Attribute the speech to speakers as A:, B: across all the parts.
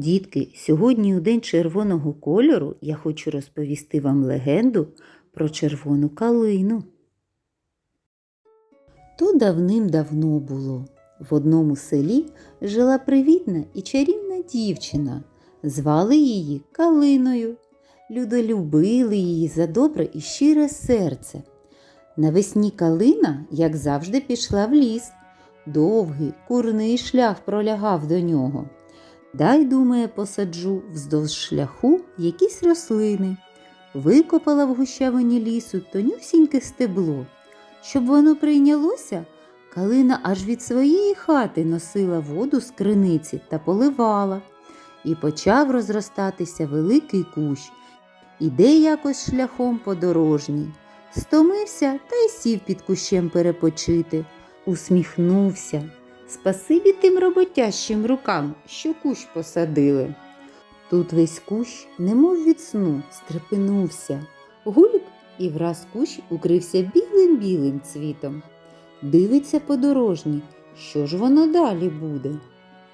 A: Дітки, сьогодні у День червоного кольору я хочу розповісти вам легенду про червону калину. То давним-давно було. В одному селі жила привітна і чарівна дівчина. Звали її Калиною. Люди любили її за добре і щире серце. Навесні калина, як завжди, пішла в ліс. Довгий, курний шлях пролягав до нього. Дай, думає, посаджу вздовж шляху якісь рослини. Викопала в гущавині лісу тонюсіньке стебло. Щоб воно прийнялося, калина аж від своєї хати носила воду з криниці та поливала. І почав розростатися великий кущ. Іде якось шляхом подорожній. Стомився та й сів під кущем перепочити. Усміхнувся. Спасибі тим роботящим рукам, що кущ посадили. Тут весь кущ, немов від сну, стрепенувся. Гульк і враз кущ укрився білим-білим цвітом. Дивиться подорожній, що ж воно далі буде.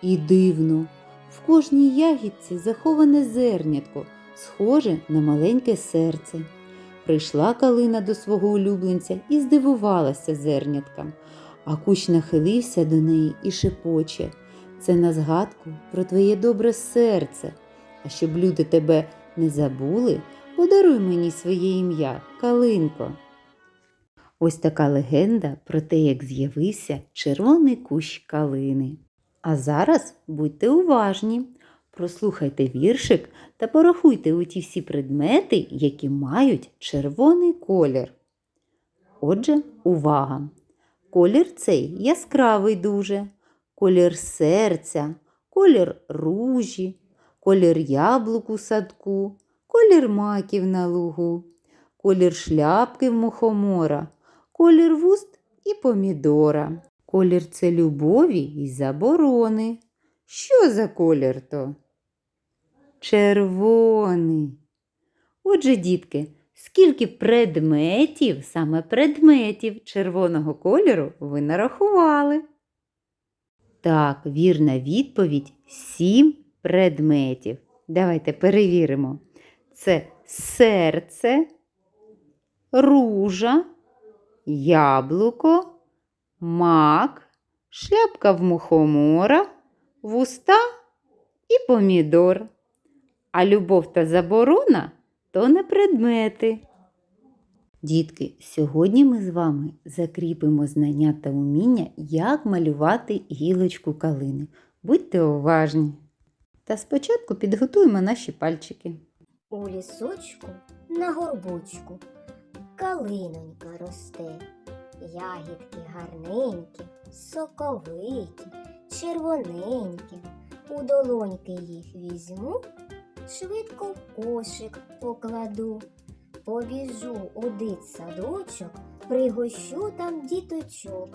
A: І дивно, в кожній ягідці заховане зернятко, схоже на маленьке серце. Прийшла калина до свого улюбленця і здивувалася зерняткам, а кущ нахилився до неї і шепоче. Це на згадку про твоє добре серце. А щоб люди тебе не забули, подаруй мені своє ім'я, Калинко. Ось така легенда про те, як з'явився червоний кущ калини. А зараз будьте уважні, прослухайте віршик та порахуйте у ті всі предмети, які мають червоний колір. Отже, увага! Колір цей яскравий дуже, колір серця, колір ружі, колір яблук у садку, колір маків на лугу, колір шляпки в мухомора, колір вуст і помідора. Колір це любові і заборони. Що за колір то? Червоний. Отже, дітки, скільки предметів, саме предметів червоного кольору ви нарахували? Так, вірна відповідь сім предметів. Давайте перевіримо. Це серце, ружа, яблуко, мак, шляпка в мухомора, вуста і помідор. А любов та заборона то не предмети. Дітки, сьогодні ми з вами закріпимо знання та уміння, як малювати гілочку калини. Будьте уважні. Та спочатку підготуємо наші пальчики.
B: У лісочку на горбочку калинонька росте, ягідки гарненькі, соковиті, червоненькі. У долоньки їх візьму, швидко в кошик покладу. Побіжу у дитсадочок, пригощу там діточок.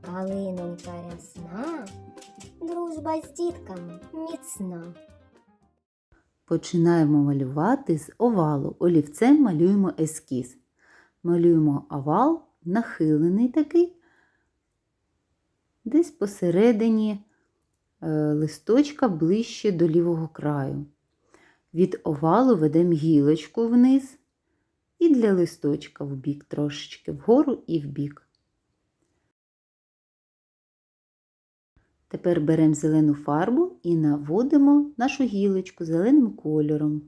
B: Калинонька рясна, дружба з дітками міцна.
A: Починаємо малювати з овалу. Олівцем малюємо ескіз. Малюємо овал, нахилений такий, десь посередині е, листочка ближче до лівого краю. Від овалу ведемо гілочку вниз і для листочка в бік трошечки вгору і в бік. Тепер беремо зелену фарбу і наводимо нашу гілочку зеленим кольором.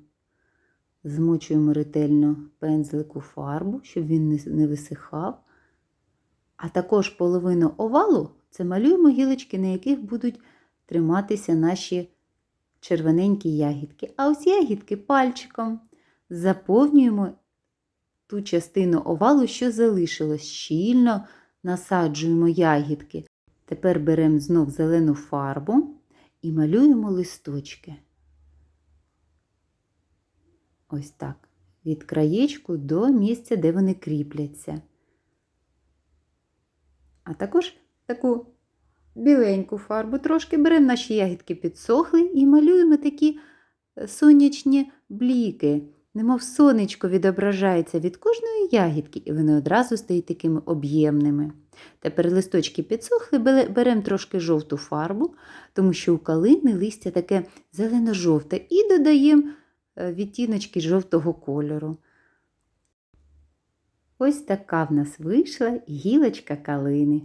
A: Змочуємо ретельно пензлику фарбу, щоб він не висихав. А також половину овалу це малюємо гілочки, на яких будуть триматися наші червоненькі ягідки. А ось ягідки пальчиком заповнюємо ту частину овалу, що залишилось. Щільно насаджуємо ягідки. Тепер беремо знов зелену фарбу і малюємо листочки. Ось так. Від краєчку до місця, де вони кріпляться. А також таку біленьку фарбу трошки беремо, наші ягідки підсохли і малюємо такі е, сонячні бліки. Немов сонечко відображається від кожної ягідки, і вони одразу стають такими об'ємними. Тепер листочки підсохли, беремо трошки жовту фарбу, тому що у калини листя таке зелено-жовте, і додаємо е, відтіночки жовтого кольору. Ось така в нас вийшла гілочка калини.